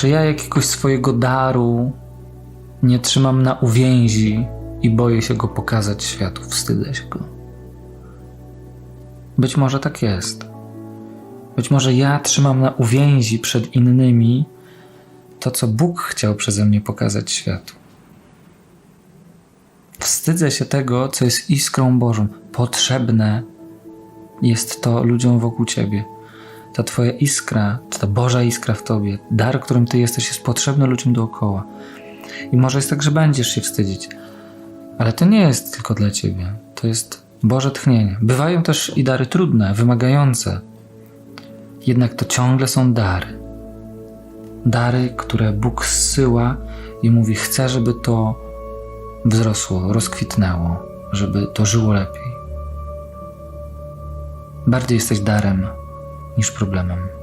Czy ja jakiegoś swojego daru nie trzymam na uwięzi i boję się go pokazać światu, wstydzę się go? Być może tak jest. Być może ja trzymam na uwięzi przed innymi to, co Bóg chciał przeze mnie pokazać światu. Wstydzę się tego, co jest iskrą Bożą. Potrzebne jest to ludziom wokół ciebie. Ta twoja iskra, ta Boża iskra w tobie, dar, którym ty jesteś, jest potrzebny ludziom dookoła. I może jest tak, że będziesz się wstydzić, ale to nie jest tylko dla ciebie. To jest Boże tchnienie. Bywają też i dary trudne, wymagające. Jednak to ciągle są dary. Dary, które Bóg zsyła i mówi: Chcę, żeby to wzrosło, rozkwitnęło, żeby to żyło lepiej. Bardziej jesteś darem niż problemem.